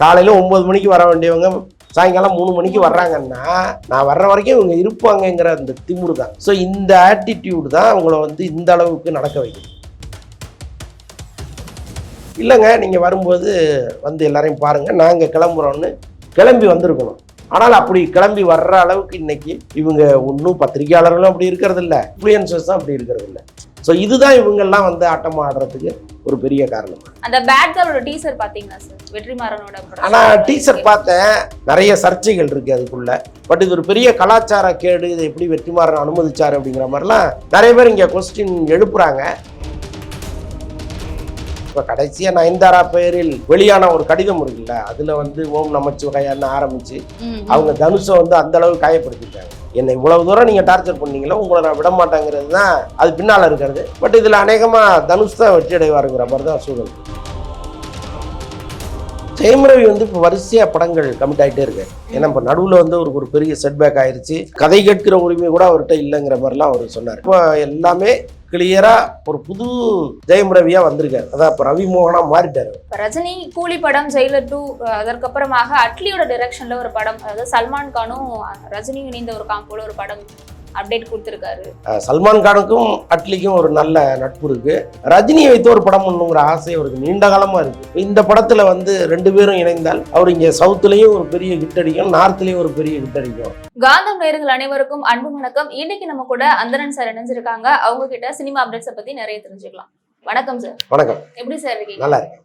காலையில் ஒம்பது மணிக்கு வர வேண்டியவங்க சாயங்காலம் மூணு மணிக்கு வர்றாங்கன்னா நான் வர்ற வரைக்கும் இவங்க இருப்பாங்கங்கிற அந்த திமுரு தான். ஸோ இந்த ஆட்டிடியூடு தான் அவங்கள வந்து இந்த அளவுக்கு நடக்க வைக்குது. இல்லைங்க நீங்கள் வரும்போது வந்து எல்லாரையும் பாருங்கள் நாங்கள் கிளம்புறோன்னு கிளம்பி வந்திருக்கணும். ஆனால் அப்படி கிளம்பி வர்ற அளவுக்கு இன்னைக்கு இவங்க ஒன்றும் பத்திரிகையாளர்களும் அப்படி இருக்கிறது இல்லை தான் அப்படி இருக்கிறது இல்லை ஸோ இதுதான் இவங்கெல்லாம் வந்து ஆட்டம் ஆடுறதுக்கு ஒரு பெரிய காரணம். அந்த பேட் கேர்ளோட டீசர் பாத்தீங்களா சார்? வெற்றிமாறனோட? ஆனால் டீச்சர் பார்த்தேன். நிறைய சர்ச்சைகள் இருக்கு அதுக்குள்ள. பட் இது ஒரு பெரிய கலாச்சார கேடு. இதை எப்படி வெற்றிமாறன் அனுமதிச்சாரு அப்படிங்கிற மாதிரிலாம் நிறைய பேர் இங்கே கொஸ்டின் எழுப்புறாங்க. இப்போ கடைசியாக நயன்தாரா பெயரில் வெளியான ஒரு கடிதம் இருக்குல்ல அதில் வந்து ஓம் நமச்சிவாயான்னு ஆரம்பிச்சு அவங்க தனுஷை வந்து அந்த அளவுக்கு காயப்படுத்திட்டாங்க. என்னை இவ்வளவு தூரம் நீங்கள் டார்ச்சர் பண்ணீங்களோ உங்களை நான் விட மாட்டேங்கிறது தான் அது பின்னால் இருக்கிறது. பட் இதில் அநேகமாக தனுஷ் தான் வெற்றி அடைவாருங்கிற மாதிரி தான் சூழல். ஜெயம் ரவி வந்து இப்போ வரிசையாக படங்கள் கமிட் ஆகிட்டே இருக்கு. ஏன்னா இப்போ நடுவில் வந்து ஒரு ஒரு பெரிய செட்பேக் ஆயிடுச்சு கதை கேட்கிற உரிமை கூட அவர்கிட்ட இல்லைங்கிற மாதிரிலாம் அவர் சொன்னார். இப்போ எல்லாமே கிளியராக ஒரு புது ஜெயம் ரவியாக வந்திருக்காரு. அதான் இப்போ ரவி மோகனா மாறிட்டாரு ரஜினி கூலி படம் ஜெயிலர் டூ அதற்கப்புறமாக அட்லியோட டைரக்ஷன்ல ஒரு படம் அதாவது சல்மான் கானும் ரஜினியும் இணைந்த ஒரு காம்போல ஒரு படம் அப்டேட் கொடுத்திருக்காரு. சல்மான் கானுக்கும் அட்லிக்கும் ஒரு நல்ல நட்பு இருக்கு. ரஜினியை வைத்து ஒரு படம் பண்ணுங்கிற ஆசை அவருக்கு நீண்ட காலமா இருக்கு. இந்த படத்துல வந்து ரெண்டு பேரும் இணைந்தால் அவர் இங்க சவுத்துலயும் ஒரு பெரிய ஹிட் அடிக்கும் நார்த்லயும் ஒரு பெரிய ஹிட் அடிக்கும். காந்தம் நேயர்கள் அனைவருக்கும் அன்பு வணக்கம். இன்னைக்கு நம்ம கூட அந்தரன் சார் இணைஞ்சிருக்காங்க. அவங்க கிட்ட சினிமா அப்டேட்ஸை பத்தி நிறைய தெரிஞ்சுக்கலாம். வணக்கம் சார் வணக்கம். எப்படி சார் இருக்கீங்க? நல்லா இருக்கு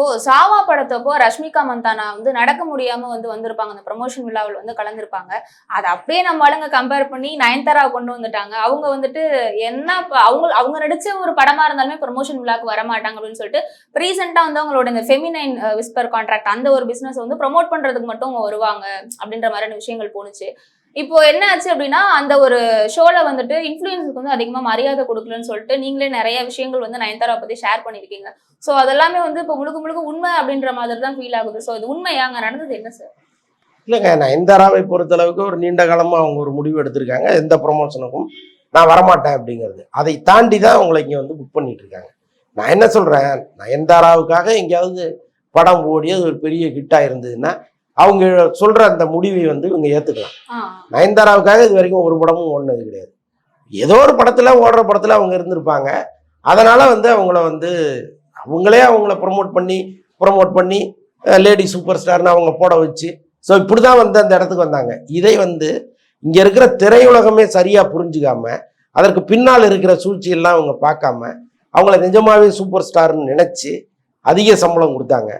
ஓ சாவா படத்தப்போ ரஷ்மிகா மந்தானா வந்து நடக்க முடியாம வந்து வந்திருப்பாங்க. அந்த ப்ரமோஷன் விழாவில் வந்து கலந்துருப்பாங்க. அதை அப்படியே நம்ம ஆளுங்க கம்பேர் பண்ணி நயன்தாரா கொண்டு வந்துட்டாங்க. அவங்க வந்துட்டு என்ன அவங்க அவங்க நடிச்ச ஒரு படமா இருந்தாலுமே ப்ரமோஷன் விழாக்கு வர மாட்டாங்க அப்படின்னு சொல்லிட்டு ரீசெண்டா வந்து அவங்களோட இந்த ஃபெமினைன் விஸ்பர் கான்ட்ராக்ட் அந்த ஒரு பிசினஸ் வந்து ப்ரமோட் பண்றதுக்கு மட்டும் அவங்க வருவாங்க அப்படின்ற மாதிரியான விஷயங்கள் போணுச்சு. இப்போ என்ன ஆச்சு அப்படின்னா அந்த ஒரு ஷோல வந்துட்டு இன்ஃபுளுசருக்கு வந்து அதிகமா மரியாதை கொடுக்கலன்னு சொல்லிட்டு நீங்களே நிறைய விஷயங்கள் வந்து நயன்தாரா பத்தி ஷேர் பண்ணிருக்கீங்க ஸோ அதெல்லாமே வந்து இப்போ முழுக்க முழுக்க உண்மை அப்படின்ற மாதிரி தான் ஃபீல் ஆகுது. ஸோ இது உண்மையா அங்கே நடந்தது என்ன சார் இல்லைங்க நயன்தாராவை பொறுத்தளவுக்கு ஒரு நீண்ட காலமா அவங்க ஒரு முடிவு எடுத்திருக்காங்க. எந்த ப்ரொமோஷனுக்கும் நான் வரமாட்டேன் அப்படிங்கிறது. அதை தாண்டி தான் அவங்களை இங்கே வந்து புக் பண்ணிட்டு இருக்காங்க. நான் என்ன சொல்றேன்? நயன்தாராவுக்காக எங்கேயாவது படம் ஓடி அது ஒரு பெரிய ஹிட்டாக இருந்ததுன்னா அவங்க சொல்ற அந்த முடிவை வந்து இவங்க ஏற்றுக்கலாம் ஆ. நயன்தாராவுக்காக இது வரைக்கும் ஒரு படமும் ஓடினது கிடையாது. ஏதோ ஒரு படத்துல ஓடுற படத்துல அவங்க இருந்திருப்பாங்க. அதனால வந்து அவங்கள வந்து அவங்களே அவங்கள ப்ரொமோட் பண்ணி ப்ரொமோட் பண்ணி லேடி சூப்பர் ஸ்டார்னு அவங்க போட வச்சு ஸோ இப்படி தான் வந்து அந்த இடத்துக்கு வந்தாங்க. இதை வந்து இங்கே இருக்கிற திரையுலகமே சரியாக புரிஞ்சுக்காம அதற்கு பின்னால் இருக்கிற சூழ்ச்சியெல்லாம் அவங்க பார்க்காம அவங்கள நிஜமாவே சூப்பர் ஸ்டார்னு நினச்சி அதிக சம்பளம் கொடுத்தாங்க.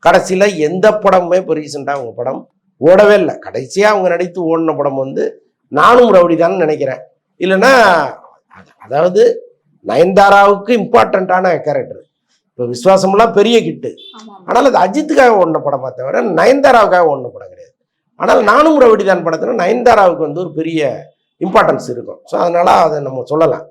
கடைசியில் எந்த படமுமே இப்போ ரீசெண்டாக அவங்க படம் ஓடவே இல்லை. கடைசியாக அவங்க நடித்து ஓடின படம் வந்து நானும் ரவுடி தான் நினைக்கிறேன். இல்லைன்னா அது- அதாவது நயன்தாராவுக்கு இம்பார்ட்டண்ட்டான கேரக்டர் இப்போ விஸ்வாசம்லாம் பெரிய கிட்டு. ஆனால் அது அஜித்துக்காக ஓடின படமா தவிர நயன்தாராவுக்காக ஓடின படம் கிடையாது. ஆனால் நானும் ரவுடி தான் படத்தில் நயன்தாராவுக்கு வந்து ஒரு பெரிய இம்பார்ட்டன்ஸ் இருக்கும். ஸோ அதனால அதை நம்ம சொல்லலாம்.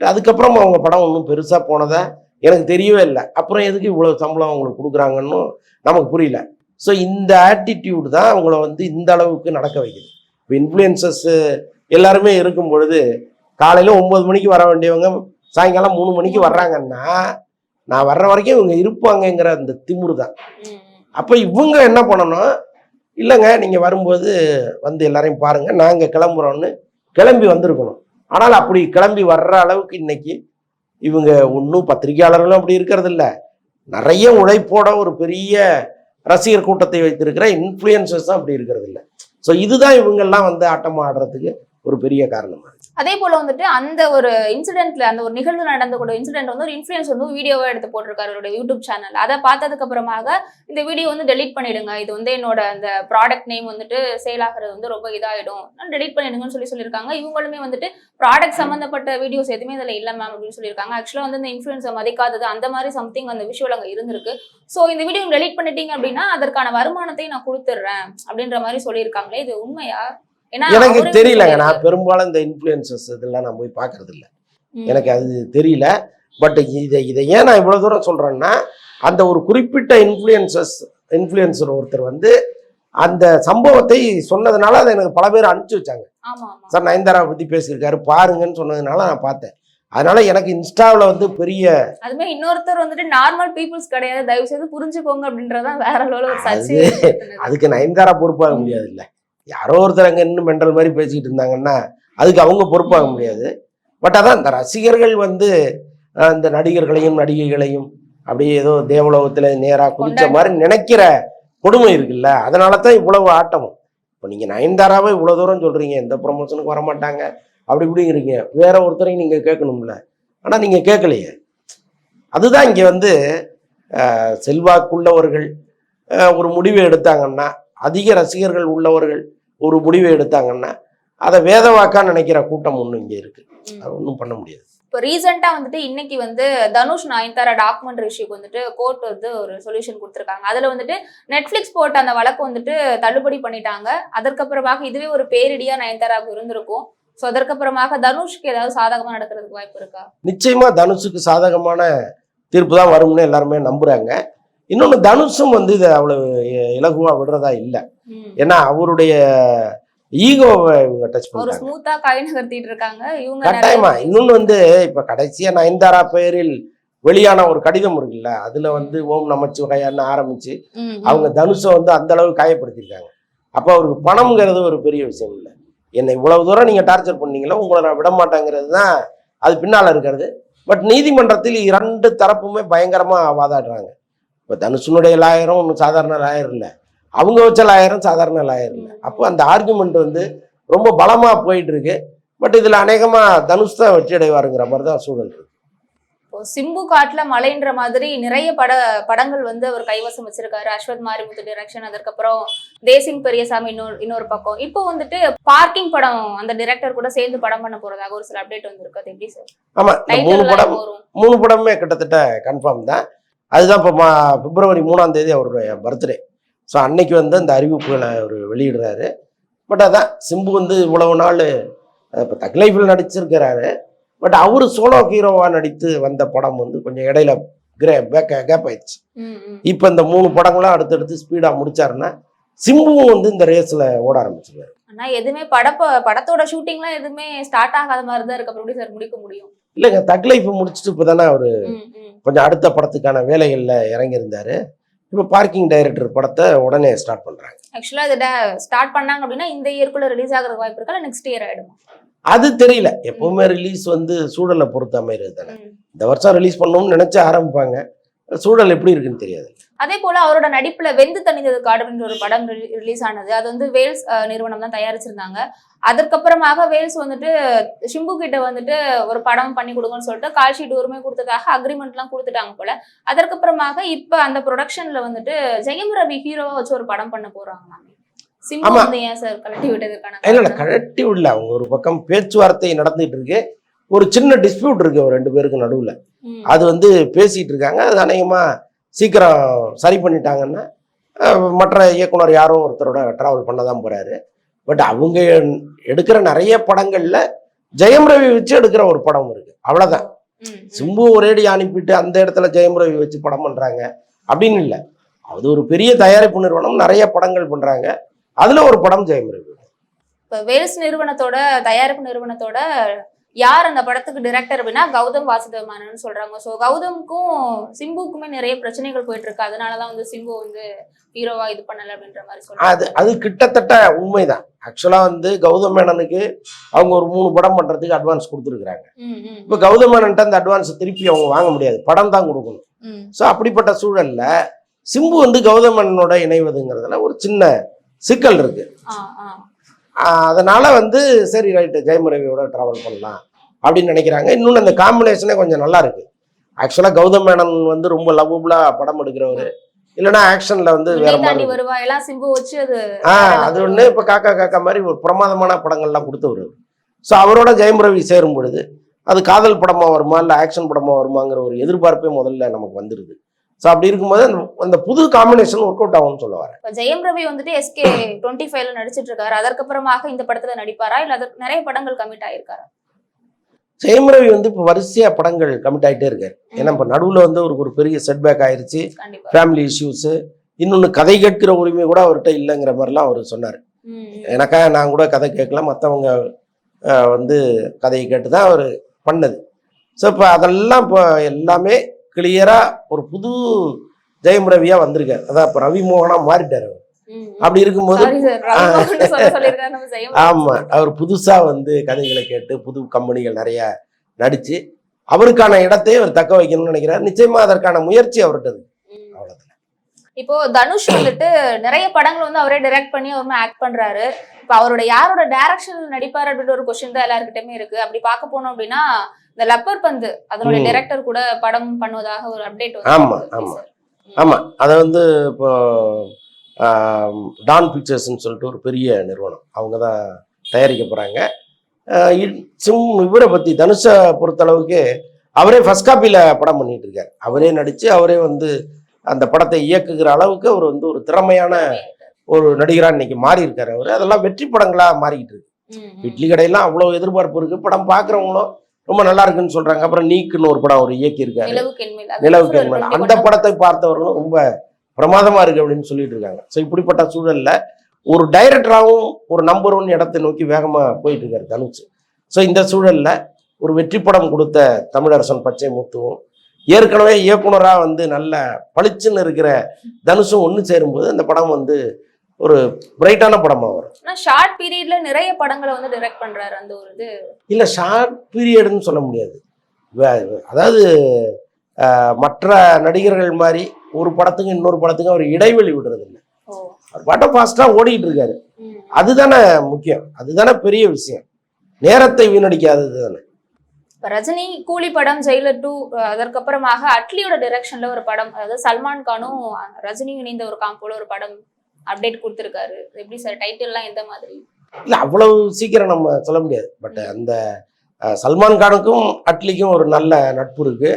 அதுக்கப்புறம் அவங்க படம் ஒன்றும் பெருசாக போனதை எனக்கு தெரியவே இல்லை. அப்புறம் எதுக்கு இவ்வளோ சம்பளம் அவங்களுக்கு கொடுக்குறாங்கன்னு நமக்கு புரியல. ஸோ இந்த ஆட்டிடியூடு தான் அவங்கள வந்து இந்த அளவுக்கு நடக்க வைக்குது. இப்போ இன்ஃப்ளூயன்சஸ் எல்லாருமே இருக்கும் பொழுது காலையில் ஒம்பது மணிக்கு வர வேண்டியவங்க சாயங்காலம் மூணு மணிக்கு வர்றாங்கன்னா நான் வர்ற வரைக்கும் இவங்க இருப்பாங்கங்கிற அந்த திமிரு தான். அப்போ இவங்க என்ன பண்ணணும்? இல்லைங்க நீங்கள் வரும்போது வந்து எல்லாரையும் பாருங்கள் நாங்கள் கிளம்புறோன்னு கிளம்பி வந்திருக்கணும். ஆனால் அப்படி கிளம்பி வர்ற அளவுக்கு இன்னைக்கு இவங்க ஒன்றும் பத்திரிகையாளர்களும் அப்படி இருக்கிறது இல்லை நிறைய உழைப்போட ஒரு பெரிய ரசிகர் கூட்டத்தை வைத்திருக்கிற இன்ஃப்ளூயன்சஸ் தான் அப்படி இருக்கிறது இல்லை ஸோ இதுதான் இவங்கெல்லாம் வந்து ஆட்டம் ஆடுறதுக்கு ஒரு பெரிய காரணமா? அதே போல வந்துட்டு அந்த ஒரு இன்சிடென்ட்ல அந்த ஒரு நிகழ்வு நடந்த கூட இன்சிடென்ட் வந்து ஒரு இன்ஃபுளுன்ஸ் வந்து வீடியோவை எடுத்து போட்டிருக்காரு அவருடைய யூடியூப் சேனல் அதை பார்த்ததுக்கு அப்புறமாக இந்த வீடியோ வந்து டெலீட் பண்ணிடுங்க. இது வந்து என்னோட அந்த ப்ராடக்ட் நேம் வந்துட்டு சேல் ஆகிறது வந்து ரொம்ப இதாயிடும். டெலிட் பண்ணிடுங்கன்னு சொல்லி சொல்லியிருக்காங்க. இவங்களுமே வந்துட்டு ப்ராடக்ட் சம்பந்தப்பட்ட வீடியோஸ் எதுவுமே இதில் இல்லை மேம் அப்படின்னு சொல்லியிருக்காங்க. ஆக்சுவலாக வந்து இந்த இன்ஃபுளுன்ஸை மதிக்காதது அந்த மாதிரி சம்திங் அந்த விஷயம் அங்கே இருந்திருக்கு. ஸோ இந்த வீடியோ டெலிட் பண்ணிட்டீங்க அப்படின்னா அதற்கான வருமானத்தை நான் கொடுத்துட்றேன் அப்படின்ற மாதிரி சொல்லியிருக்காங்களே. இது உண்மையா? எனக்கு தெரியலங்க. நான் பெரும்பாலும் இந்த இன்ஃப்ளூயன்சஸ் இதெல்லாம் நான் போய் பார்க்கறது இல்ல. எனக்கு அது தெரியல. பட் இதை இதை ஏன் நான் இவ்வளோ தூரம் சொல்கிறேன்னா அந்த ஒரு குறிப்பிட்ட இன்ஃப்ளூயன்சஸ் இன்ஃப்ளூயன்சர் ஒருத்தர் வந்து அந்த சம்பவத்தை சொன்னதுனால அதை எனக்கு பல பேர் அனுப்பிச்சு வச்சாங்க. சார் நயன்தாரா பற்றி பேசியிருக்காரு பாருங்கன்னு சொன்னதுனால நான் பார்த்தேன். அதனால எனக்கு இன்ஸ்டாவில் வந்து பெரிய அதுமே இன்னொருத்தர் வந்துட்டு நார்மல் பீப்புள்ஸ் கிடையாது. தயவு செய்து புரிஞ்சுக்கோங்க அப்படின்றதான் வேற லெவலில் ஒரு சர்ச்சை. அதுக்கு நயன்தாரா பொறுப்பாக முடியாது இல்லை யாரோ ஒருத்தர் அங்கே இன்னும் மெண்டல் மாதிரி பேசிக்கிட்டு இருந்தாங்கன்னா அதுக்கு அவங்க பொறுப்பாக. முடியாது. பட் அதான் இந்த ரசிகர்கள் வந்து இந்த நடிகர்களையும் நடிகைகளையும் அப்படியே ஏதோ தேவலோகத்தில் நேராக குதிச்ச மாதிரி நினைக்கிற கொடுமை இருக்குல்ல? அதனால தான் இவ்வளவு ஆட்டமும். இப்போ நீங்கள் நயன்தாராவை இவ்வளோ தூரம் சொல்கிறீங்க எந்த ப்ரொமோஷனுக்கு வரமாட்டாங்க அப்படி இப்படிங்கிறீங்க வேற ஒருத்தரையும் நீங்கள் கேட்கணும்ல. ஆனால் நீங்கள் கேட்கலையே. அதுதான் இங்கே வந்து செல்வாக்குள்ளவர்கள் ஒரு முடிவை எடுத்தாங்கன்னா அதிக ரசிகர்கள் உள்ளவர்கள் ஒரு முடிவை எடுத்தாங்கன்னா அதை வேதவாக்கா நினைக்கிற கூட்டம் ஒன்று இங்கே இருக்கு. அது ஒன்றும் பண்ண முடியாது. இப்போ ரீசெண்டா வந்துட்டு இன்னைக்கு வந்து தனுஷ் நயன்தாரா டாக்குமெண்ட்ரி இஷ்யூக்கு வந்துட்டு கோர்ட் வந்து ஒரு சொல்யூஷன் கொடுத்துருக்காங்க. அதுல வந்துட்டு நெட்ஃபிளிக்ஸ் போட்ட அந்த வழக்கு வந்துட்டு தள்ளுபடி பண்ணிட்டாங்க. அதற்கப்புறமாக இதுவே ஒரு பேரிடியா நயன்தாராவுக்கு இருந்திருக்கும். ஸோ அதற்கப்புறமாக தனுஷ்க்கு ஏதாவது சாதகமா நடக்கிறதுக்கு வாய்ப்பு இருக்கா? நிச்சயமா தனுஷுக்கு சாதகமான தீர்ப்பு தான் வரும்னு எல்லாருமே நம்புறாங்க. இன்னொன்று தனுஷும் வந்து இதை அவ்வளவு இலகுவா விடுறதா இல்லை. ஏன்னா அவருடைய ஈகோவை இவங்க டச் ஒரு பண்றாங்க ஸ்மூத்தா கை நகர்த்திட்டு இருக்காங்க. இவங்க கட்டாயமா. இன்னொன்று வந்து இப்ப கடைசியா நயன்தாரா பெயரில் வெளியான ஒரு கடிதம் இருக்குல்ல அதுல வந்து ஓம் நமச்சிவாயான்னு ஆரம்பிச்சு. அவங்க தனுஷை வந்து அந்த அளவுக்கு காயப்படுத்தியிருக்காங்க. அப்போ அவருக்கு பணம்ங்கிறது ஒரு பெரிய விஷயம் இல்லை. என்னை இவ்வளவு தூரம் நீங்க டார்ச்சர் பண்ணீங்களோ உங்களை நான் விட மாட்டேங்கிறது தான் அது பின்னால இருக்கிறது. பட் நீதிமன்றத்தில் இரண்டு தரப்புமே பயங்கரமா வாதாடுறாங்க. இப்போ தனுஷனுடைய லாயரும் ஒன்றும் சாதாரண லாயர் இல்லை. அவங்க வச்ச லாயரும் சாதாரண லாயர் இல்லை. அப்போ அந்த ஆர்குமெண்ட் வந்து ரொம்ப பலமா போயிட்டு இருக்கு பட் இதுல அநேகமா தனுஷ் தான் வெற்றி அடைவாருங்கிற மாதிரி தான் சூழல் இருக்கு. சிம்பு காட்டுல மலைன்ற மாதிரி நிறைய பட படங்கள் வந்து அவர் கைவசம் வச்சிருக்காரு. அஸ்வத் மாரிமுத்து டிரெக்ஷன் அதற்கப்புறம் தேசிங் பெரியசாமி இன்னொரு இன்னொரு பக்கம். இப்போ வந்துட்டு பார்க்கிங் படம் அந்த டிரெக்டர் கூட சேர்ந்து படம் பண்ண போறதாக ஒரு சில அப்டேட் வந்திருக்கு. அது எப்படி சார் ஆமா மூணு படம் மூணு படமே கிட்டத்தட்ட கன்ஃபார்ம் தான். அதுதான் இப்போ மா பிப்ரவரி மூணாம் தேதி அவருடைய பர்த்டே ஸோ அன்னைக்கு வந்து அந்த அறிவிப்புகளை அவர் வெளியிடுறாரு. பட் அதான் சிம்பு வந்து இவ்வளவு நாள் இப்போ தக் லைஃபில் நடிச்சிருக்கிறாரு. பட் அவர் சோலோ ஹீரோவாக நடித்து வந்த படம் வந்து கொஞ்சம் இடையில கிரே பேக் கேப் ஆயிடுச்சு. இப்போ இந்த மூணு படங்களும் அடுத்தடுத்து ஸ்பீடாக முடிச்சாருன்னா சிம்புவும் வந்து இந்த ரேஸில் ஓட ஆரம்பிச்சிருக்காரு ஆனா எதுவுமே படப்ப படத்தோட ஷூட்டிங்லாம் எதுவுமே ஸ்டார்ட் ஆகாத மாதிரி தான் இருக்கு. அப்புறம் எப்படி சார் முடிக்க முடியும்? இல்லைங்க தக் லைஃப் முடிச்சுட்டு இப்போ தானே அவர். கொஞ்சம் அடுத்த படத்துக்கான வேலைகளில் இறங்கியிருந்தாரு. இப்போ பார்க்கிங் டைரக்டர் படத்தை உடனே ஸ்டார்ட் பண்ணுறாங்க ஆக்சுவலா இது ஸ்டார்ட் பண்ணாங்க அப்படின்னா இந்த இயர்க்குள்ள ரிலீஸ் ஆகிறதுக்கு வாய்ப்பு இருக்கா? நெக்ஸ்ட் இயர் ஆயிடுமா? அது தெரியல. எப்பவுமே ரிலீஸ் வந்து சூழலை பொறுத்து அமைகிறது தானே. இந்த வருஷம் ரிலீஸ் பண்ணணும்னு நினைச்சு ஆரம்பிப்பாங்க. சூழல் எப்படி இருக்குன்னு தெரியாது. அதே போல அவரோட நடிப்புல வெந்து தணிந்தது காடு அப்படின்ற ஒரு படம் ரிலீஸ் ஆனது. அது வந்து வேல்ஸ் நிறுவனம் தான் தயாரிச்சிருந்தாங்க. அதற்கப்புறமாக வேல்ஸ் வந்துட்டு ஷிம்பு கிட்ட வந்துட்டு ஒரு படம் பண்ணி கொடுங்கன்னு சொல்லிட்டு கால் ஷீட் உரிமை கொடுத்ததாக அக்ரிமெண்ட் எல்லாம் கொடுத்துட்டாங்க போல. அதற்கப்புறமாக இப்ப அந்த ப்ரொடக்ஷன்ல வந்துட்டு ஜெயம் ரவி ஹீரோவா வச்சு ஒரு படம் பண்ண போறாங்களாமே சிம்பு. வந்து ஏன் சார் கழட்டி விட்டதுக்கான இல்லை? கழட்டி விடல. அவங்க ஒரு பக்கம் பேச்சுவார்த்தை நடந்துட்டு இருக்கு. ஒரு சின்ன டிஸ்பியூட் இருக்கு ரெண்டு பேருக்கு நடுவில். அது வந்து பேசிட்டு இருக்காங்க அது அநேகமாக சீக்கிரம் சரி பண்ணிட்டாங்கன்னா மற்ற இயக்குனர் யாரோ ஒருத்தரோட ட்ராவல் பண்ண தான் போறாரு. பட் அவங்க எடுக்கிற நிறைய படங்கள்ல ஜெயம் ரவி வச்சு எடுக்கிற ஒரு படம் இருக்கு. அவ்வளவுதான். சிம்பு ஒரேடி அனுப்பிட்டு அந்த இடத்துல ஜெயம் ரவி வச்சு படம் பண்றாங்க. அப்படின்னு இல்லை. அது ஒரு பெரிய தயாரிப்பு நிறுவனம். நிறைய படங்கள் பண்றாங்க. அதுல ஒரு படம் ஜெயம் ரவி. இப்ப வேல்ஸ் நிறுவனத்தோட தயாரிப்பு நிறுவனத்தோட யார் அந்த படத்துக்கு டிரெக்டர் அப்படின்னா கௌதம் வாசுதேவ் சொல்றாங்க. ஸோ கௌதம்க்கும் சிம்புக்குமே நிறைய பிரச்சனைகள் போயிட்டு இருக்கு அதனாலதான் வந்து சிம்பு வந்து ஹீரோவா இது பண்ணல அப்படின்ற மாதிரி அது சொல்றாங்க. அது கிட்டத்தட்ட உண்மைதான். ஆக்சுவலா வந்து கௌதம் மேனனுக்கு அவங்க ஒரு மூணு படம் பண்றதுக்கு அட்வான்ஸ் கொடுத்துருக்காங்க இப்போ கௌதம் மேனன்ட்ட அந்த அட்வான்ஸ் திருப்பி அவங்க வாங்க முடியாது. படம் தான் கொடுக்கணும். ஸோ அப்படிப்பட்ட சூழல்ல சிம்பு வந்து கௌதம் மேனனோட இணைவதுங்கிறதுல ஒரு சின்ன சிக்கல் இருக்கு. அதனால வந்து சரி ரைட்டு ஜெயம் ரவியோட ட்ராவல் பண்ணலாம் அப்படின்னு நினைக்கிறாங்க. இன்னொன்று அந்த காம்பினேஷனே கொஞ்சம் நல்லா இருக்கு. ஆக்சுவலாக கௌதம் மேனன் வந்து ரொம்ப லவ்வபுளா படம் எடுக்கிறவர். இல்லைன்னா ஆக்ஷன்ல வந்து வேற மாதிரி. வருவா எல்லாம் சிம்பு வச்சு அது ஆ அது ஒன்று இப்போ காக்கா காக்கா மாதிரி ஒரு பிரமாதமான படங்கள்லாம் கொடுத்தவர். ஸோ அவரோட ஜெயம் ரவி சேரும் பொழுது அது காதல் படமா வருமா இல்லை ஆக்ஷன் படமா வருமாங்கிற ஒரு எதிர்பார்ப்பே முதல்ல நமக்கு வந்துடுது ஸோ அப்படி இருக்கும்போது அந்த- அந்த புது காம்பினேஷன் ஒர்க் அவுட் ஆகும்னு சொல்ல வரேன். இப்ப ஜெயம் ரவி வந்துட்டு எஸ்கே டுவெண்ட்டி ஃபைவ்ல நடிச்சிட்டு இருக்காரு. அதற்கப்புறமாக இந்த படத்துல நடிப்பாரா? இல்ல அதற்கு நிறைய படங்கள் கமிட் ஆயிருக்காரா? ஜெயம் ரவி வந்து இப்போ வரிசையா படங்கள் கமிட் ஆகிட்டே இருக்காரு. ஏன்னா இப்போ நடுவில் வந்து அவருக்கு ஒரு பெரிய செட்பேக் ஆயிருச்சு. கண்டிப்பா. ஃபேமிலி இஷ்யூஸு இன்னொன்று கதை கேட்கிற உரிமை கூட அவர்கிட்ட இல்லைங்கிற மாதிரிலாம் அவர் சொன்னார். எனக்காக நான் கூட கதை கேட்கல மற்றவங்க வந்து கதையை கேட்டு தான் அவர் பண்ணது. ஸோ இப்போ அதெல்லாம் இப்போ எல்லாமே கிளியராக ஒரு புது ஜெயம் ரவியா வந்திருக்காரு. அதான் இப்போ ரவி மோகனா மாறிட்டாரு அவர். அப்படி இருக்கும்போது ஆமா. அவர் புதுசா வந்து கதைகளை கேட்டு புது கம்பெனிகள் நிறைய நடிச்சு அவருக்கான இடத்தை அவர் தக்க வைக்கணும்னு நினைக்கிறார். நிச்சயமா அதற்கான முயற்சி அவர்கிட்ட. அவ்வளவுதான். இப்போ தனுஷ் வந்துட்டு நிறைய படங்கள் வந்து அவரே டைரக்ட் பண்ணி அவருமே ஆக்ட் பண்றாரு. இப்போ அவரோட யாரோட டைரக்ஷன் நடிப்பாரு அப்படின்ற ஒரு கொஸ்டின் தான் எல்லாருக்கிட்டயுமே இருக்கு. அப்படி பார்க்க போனோம் அப்படின்னா இந்த லப்பர் பந்து அதனுடைய. டைரக்டர் கூட படம் பண்ணுவதாக ஒரு அப்டேட் ஆமா, ஆமா. ஆமா அதை வந்து இப்போ டான் பிக்சர்ஸ்னு சொல்லிட்டு ஒரு பெரிய நிறுவனம். அவங்க தான் தயாரிக்க இ- சும் இவரை பத்தி தனுஷை பொறுத்தளவுக்கு அவரே ஃபர்ஸ்ட் காப்பியில படம் பண்ணிட்டு இருக்காரு. அவரே நடிச்சு அவரே வந்து அந்த படத்தை இயக்குகிற அளவுக்கு அவர் வந்து ஒரு திறமையான ஒரு நடிகரா இன்னைக்கு மாறி இருக்காரு அவர். அதெல்லாம் வெற்றி படங்களா மாறிக்கிட்டு இருக்கு. இட்லி கடையெல்லாம் அவ்வளவு எதிர்பார்ப்பு இருக்கு. படம் பாக்குறவங்களும் ரொம்ப நல்லா இருக்குன்னு சொல்றாங்க. அப்புறம் நீக்குன்னு ஒரு படம் அவர் இயக்கி இருக்காரு நிலவுக்கு என்மேல் அது நிலவுக்கு ஒரு மேல. 20 அந்த. படத்தை பார்த்தவர்களும் ரொம்ப பிரமாதமா இருக்கு அப்படின்னு சொல்லிட்டு இருக்காங்க. ஸோ இப்படிப்பட்ட சூழல்ல ஒரு டைரக்டராகவும் ஒரு நம்பர் ஒன் இடத்தை நோக்கி வேகமா போயிட்டு இருக்காரு தனுஷ். ஸோ இந்த சூழல்ல ஒரு வெற்றி படம் கொடுத்த தமிழரசன் பச்சை முத்துவும் ஏற்கனவே இயக்குனரா வந்து நல்ல பளிச்சுன்னு இருக்கிற தனுஷும் ஒன்று சேரும்போது அந்த படம் வந்து ஒரு பிரைட்டான படமா வரும். ஆனா ஷார்ட் பீரியட்ல நிறைய படங்களை வந்து டைரக்ட் பண்றாரு அந்த ஒரு இது. இல்லை ஷார்ட் பீரியடுன்னு சொல்ல முடியாது. அதாவது மற்ற நடிகர்கள் மாதிரி ஒரு படத்துக்கு இன்னொரு படத்துக்கு அவர் இடைவெளி விடுறது இல்லை அவர் படம் ஃபாஸ்ட்டாக ஓடிட்டு இருக்காரு. அதுதானே முக்கியம். அதுதானே பெரிய விஷயம். நேரத்தை வீணடிக்காதது தானே. ரஜினி கூலி படம் ஜெயிலர் டூ அதற்கப்புறமாக அட்லியோட டைரக்ஷன்ல ஒரு படம் அதாவது சல்மான் கானும் ரஜினியும் இணைந்த ஒரு காம்போல ஒரு படம் அப்டேட் கொடுத்திருக்காரு. எப்படி சார் டைட்டில்லாம் எந்த மாதிரி? இல்லை அவ்வளவு சீக்கிரம் நம்ம சொல்ல முடியாது. பட் அந்த சல்மான் கானுக்கும் அட்லிக்கும் ஒரு நல்ல நட்பு இருக்கு.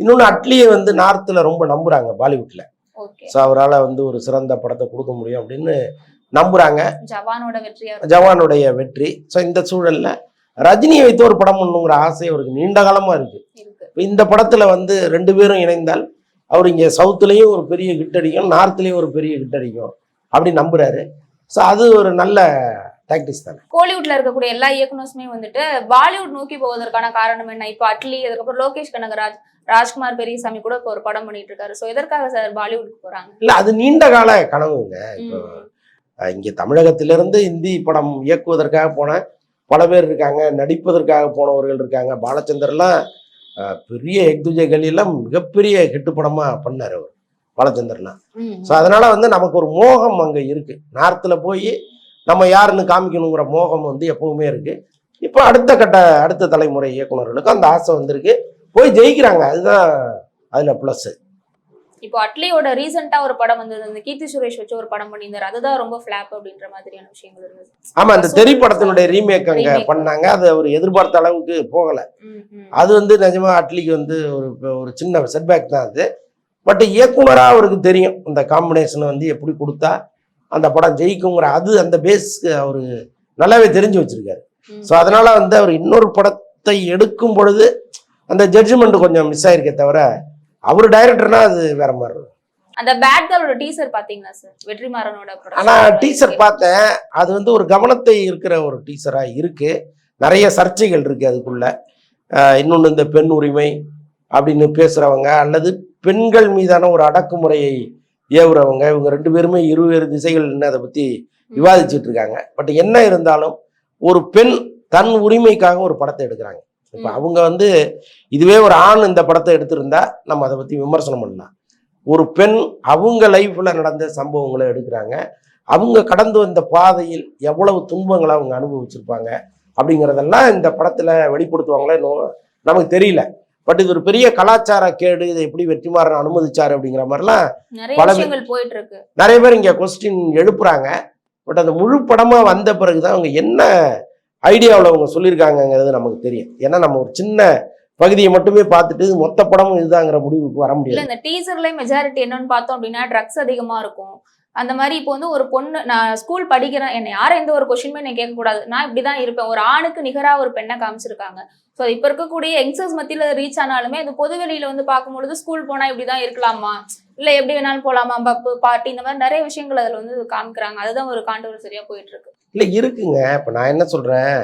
இன்னொன்று அட்லியை வந்து நார்த்தில் ரொம்ப நம்புறாங்க பாலிவுட்ல ஸோ அவரால் வந்து ஒரு சிறந்த படத்தை கொடுக்க முடியும் அப்படின்னு நம்புறாங்க. ஜவானோட. ஜவானுடைய வெற்றி. ஸோ இந்த சூழல்ல ரஜினியை வைத்து ஒரு படம் பண்ணுங்கிற ஆசை அவருக்கு நீண்ட காலமா இருக்கு. இந்த படத்துல வந்து ரெண்டு பேரும் இணைந்தால் அவர் இங்க சவுத்துலேயும் ஒரு பெரிய ஹிட் அடிக்கும் நார்த்லேயும் ஒரு பெரிய ஹிட் அடிக்கும். அப்படி நம்புறாரு. ஸோ அது ஒரு நல்ல டாக்டிக்ஸ் தானே. கோலிவுட்ல இருக்கக்கூடிய எல்லா இயக்குனர்ஸுமே வந்துட்டு பாலிவுட் நோக்கி போவதற்கான காரணம் என்ன? இப்போ அட்லி அதுக்கப்புறம் லோகேஷ் கனகராஜ் ராஜ்குமார் பெரியசாமி கூட இப்போ ஒரு படம் பண்ணிட்டு இருக்காரு சோ எதற்காக சார் பாலிவுட்க்கு போறாங்க? இல்ல அது நீண்ட கால கனவுங்க இப்போ. அஹ், இங்க தமிழகத்திலிருந்து இந்தி படம் இயக்குவதற்காக போன பல பேர் இருக்காங்க. நடிப்பதற்காக போனவர்கள் இருக்காங்க. பாலச்சந்தர்லாம் பெரிய எக்துஜை கலியெல்லாம் மிகப்பெரிய ஹிட்டு படமா பண்ணார் அவர். பாலச்சந்தர்லாம் ம். ஸோ அதனால வந்து நமக்கு ஒரு மோகம் அங்கே இருக்கு. நார்த்தில் போய் நம்ம யாருன்னு காமிக்கணுங்கிற மோகம் வந்து எப்பவுமே இருக்கு. இப்போ அடுத்த கட்ட அடுத்த தலைமுறை இயக்குனர்களுக்கு அந்த ஆசை வந்திருக்கு. போய் ஜெயிக்கிறாங்க. அதுதான் அதில் ப்ளஸ் இப்போ அட்லியோட ரீசெண்டா ஒரு படம் வந்தது. அந்த கீர்த்தி சுரேஷ் வச்சு ஒரு படம் பண்ணியிருந்தாரு. அதுதான் ரொம்ப ஃபிளாப் அப்படின்ற மாதிரியான விஷயங்கள் இருந்தது. ஆமாம் அந்த தெரி படத்தினுடைய ரீமேக் அங்கே. பண்ணாங்க. அது அவர் எதிர்பார்த்த அளவுக்கு போகலை. அது வந்து நிஜமா அட்லிக்கு வந்து ஒரு ஒரு சின்ன செட்பேக் தான் அது. பட் இயக்குனராக அவருக்கு தெரியும். இந்த காம்பினேஷனை வந்து எப்படி கொடுத்தா அந்த படம் ஜெயிக்குங்கிற அது அந்த பேஸ்க்கு அவர் நல்லாவே தெரிஞ்சு வச்சிருக்காரு. ஸோ அதனால வந்து அவர் இன்னொரு படத்தை எடுக்கும் பொழுது அந்த ஜட்ஜ்மெண்ட் கொஞ்சம் மிஸ் ஆயிருக்கே தவிர அவர் டைரக்டர்னா அது வேற மாதிரி இருக்கும். அந்த பேட் கேர்ளோட டீசர் பாத்தீங்களா சார் வெற்றிமாறனோட ஆனா டீசர். பார்த்தேன். அது வந்து ஒரு கவனத்தை இருக்கிற ஒரு டீசரா இருக்கு. நிறைய சர்ச்சைகள் இருக்கு அதுக்குள்ள. ஆஹ் இன்னொன்னு இந்த பெண் உரிமை அப்படின்னு பேசுறவங்க அல்லது பெண்கள் மீதான ஒரு அடக்குமுறையை ஏவுறவங்க இவங்க ரெண்டு பேருமே இருவேறு திசைகள் அதை பத்தி விவாதிச்சுட்டு இருக்காங்க. பட் என்ன இருந்தாலும் ஒரு பெண் தன் உரிமைக்காக ஒரு படத்தை எடுக்கிறாங்க. இப்போ. அவங்க வந்து இதுவே ஒரு ஆண் இந்த படத்தை எடுத்திருந்தா நம்ம அதை பத்தி விமர்சனம் பண்ணலாம். ஒரு பெண் அவங்க லைஃப்ல நடந்த சம்பவங்களை எடுக்கிறாங்க. அவங்க கடந்து வந்த பாதையில் எவ்வளவு துன்பங்களை அவங்க அனுபவிச்சிருப்பாங்க அப்படிங்கிறதெல்லாம் இந்த படத்துல வெளிப்படுத்துவாங்களோ நமக்கு தெரியல. பட் இது ஒரு பெரிய கலாச்சார கேடு இதை எப்படி வெற்றிமாறன் அனுமதிச்சாரு அப்படிங்கிற மாதிரிலாம் நிறைய பல- போயிட்டு இருக்கு நிறைய பேர் இங்க கொஸ்டின் எழுப்புறாங்க. பட் அந்த முழு படமா வந்த பிறகுதான் அவங்க என்ன ஐடியாவில் அவங்க சொல்லியிருக்காங்கங்கிறது நமக்கு தெரியும். ஏன்னா நம்ம ஒரு சின்ன பகுதியை மட்டுமே பார்த்துட்டு மொத்த படமும் இதுதாங்கிற முடிவுக்கு வர முடியாது. இந்த டீசர்ல மெஜாரிட்டி என்னன்னு பார்த்தோம் அப்படின்னா ட்ரக்ஸ் அதிகமா இருக்கும். அந்த மாதிரி இப்போ வந்து ஒரு பொண்ணு நான் ஸ்கூல் படிக்கிறேன் என்னை யாரும் எந்த ஒரு கொஸ்டினுமே என்ன கேட்க கூடாது நான் இப்படிதான் இருப்பேன். ஒரு ஆணுக்கு நிகரா ஒரு பெண்ணை காமிச்சிருக்காங்க. ஸோ இப்போ இருக்கக்கூடிய யங்ஸ்டர்ஸ் மத்தியில ரீச் ஆனாலுமே அது பொதுவெளியில வந்து பார்க்கும்பொழுது ஸ்கூல் போனா இப்படிதான் இருக்கலாமா? இல்ல எப்படி வேணாலும் போலாமா? பப்பு பார்ட்டி இந்த மாதிரி நிறைய விஷயங்கள் அதுல வந்து காமிக்கிறாங்க. அதுதான் ஒரு கான்ட்ரவர்சரியா போயிட்டு இருக்கு இல்லை இருக்குங்க. இப்போ நான் என்ன சொல்றேன்?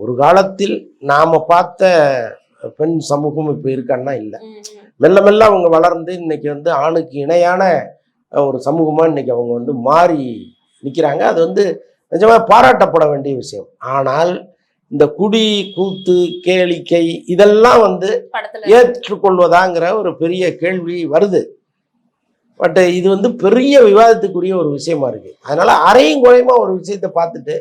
ஒரு காலத்தில் நாம பார்த்த பெண் சமூகம் இப்போ இருக்கான்னா இல்லை. மெல்ல மெல்ல அவங்க வளர்ந்து இன்னைக்கு வந்து ஆணுக்கு இணையான ஒரு சமூகமாக இன்னைக்கு அவங்க வந்து மாறி நிற்கிறாங்க அது வந்து நிஜமாக பாராட்டப்பட வேண்டிய விஷயம். ஆனால் இந்த குடி கூத்து கேளிக்கை இதெல்லாம் வந்து ஏற்றுக்கொள்வதாங்கிற ஒரு பெரிய கேள்வி வருது. பட் இது வந்து பெரிய விவாதத்துக்குரிய ஒரு விஷயமா இருக்கு. அதனால அரையும் குறையுமா ஒரு விஷயத்தை பார்த்துட்டு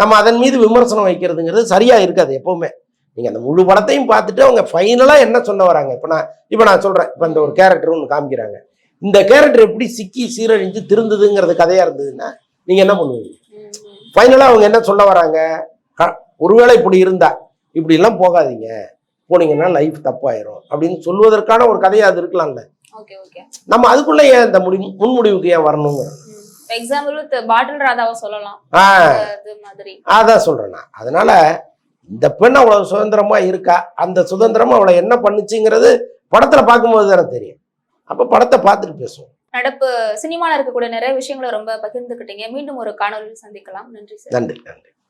நம்ம அதன் மீது விமர்சனம் வைக்கிறதுங்கிறது சரியா இருக்காது எப்பவுமே. நீங்க அந்த முழு படத்தையும் பார்த்துட்டு அவங்க ஃபைனலா என்ன சொல்ல வராங்க? இப்போ நான் இப்போ நான் சொல்றேன். இப்போ இந்த ஒரு கேரக்டர் ஒன்று காமிக்கிறாங்க. இந்த கேரக்டர் எப்படி சிக்கி சீரழிஞ்சு திருந்ததுங்கிறது கதையா இருந்ததுன்னா நீங்க என்ன பண்ணுவீங்க. ஃபைனலாக அவங்க என்ன சொல்ல வராங்க? ஒருவேளை இப்படி இருந்தா இப்படி எல்லாம் போகாதீங்க. போனீங்கன்னா லைஃப் தப்பாயிரும். அப்படின்னு சொல்வதற்கான ஒரு கதையா அது இருக்கலாம்ல. நம்ம அதுக்குள்ள ஏன் இந்த முடி முன்முடிவுக்கு ஏன் வரணுங்க எக்ஸாம்பிள் வித் பாட்டில் ராதாவை சொல்லலாம். ஆ. அது மாதிரி. அதான் சொல்றேன் அதனால இந்த பெண் அவ்வளவு சுதந்திரமா இருக்கா? அந்த சுதந்திரமா அவளை என்ன பண்ணுச்சுங்கிறது படத்துல பார்க்கும்போது தானே தெரியும். அப்ப படத்தை பார்த்துட்டு பேசுவோம். நடப்பு சினிமால இருக்கக்கூடிய நிறைய விஷயங்களை ரொம்ப பகிர்ந்துக்கிட்டீங்க மீண்டும் ஒரு காணொலியில் சந்திக்கலாம். நன்றி சார். நன்றி நன்றி.